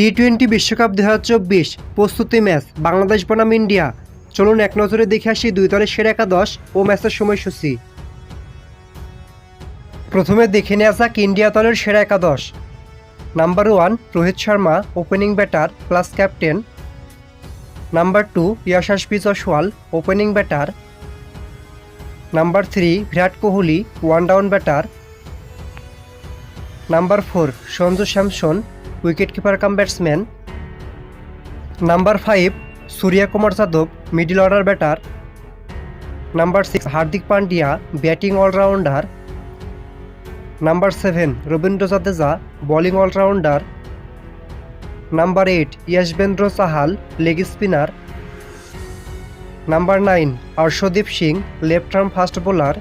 T twenty বিশ্বকাপ দু চব্বিশ প্রস্তুতি ম্যাচ, বাংলাদেশ বনাম ইন্ডিয়া। চলুন এক নজরে দেখে আসি দুই দলের সেরা একাদশ ও ম্যাচের সময়সূচি। প্রথমে দেখে নেওয়া যাক ইন্ডিয়া দলের সেরা একাদশ। Number one, Rohit Sharma, opening batter plus captain. Number two Yashasvi Jaiswal opening batter. Number three, Virat Kohli, one down batter. Number four, Sanju Samson wicket keeper cum batsman. Number five, Surya Kumar Yadav middle order batter number six, Hardik Pandya batting all rounder number seven, Ravindra Jadeja bowling all rounder number eight Yuzvendra Chahal leg spinner number nine, Arshdeep Singh left arm fast bowler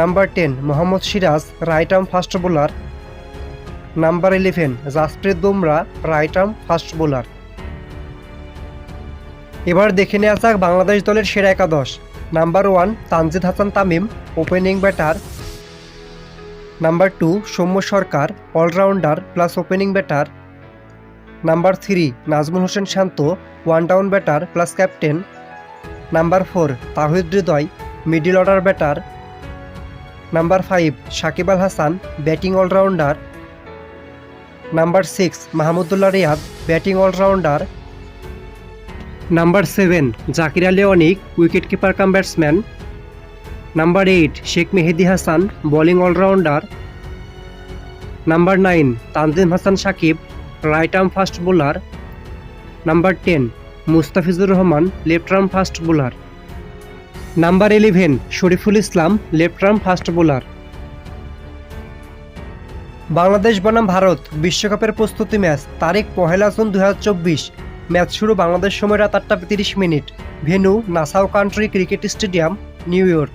number ten, Mohammed Siraj right arm fast bowler number eleven Jasprit Bumrah right arm fast bowler এবার দেখে নেওয়া যাক বাংলাদেশ দলের সেরা একাদশ। Number one Tanzid Hasan Tamim opening batter number two Soumya Sarkar all rounder plus opening batter number three Najmul Hossain Shanto one down batter plus captain number four Towhid Hridoy middle order batter number five Shakib Al Hasan batting all rounder number six, Mahmudullah Riyad, batting all rounder. Number seven, Jaker Ali Anik wicket keeper cum batsman. Number eight, Sheikh Mehedi Hasan, bowling all rounder. Number nine, Tanzim Hasan Sakib, right arm fast bowler. Number ten, Mustafizur Rahman, left arm fast bowler. Number eleven, Shariful Islam, left arm fast bowler. Bangladesh বনাম ভারত বিশ্বকাপের প্রস্তুতি match তারিখ পহেলা June দু হাজার চব্বিশ। Match শুরু বাংলাদেশ সময় রাত আটটা তিরিশ minute. Venue Nassau County cricket stadium, New York.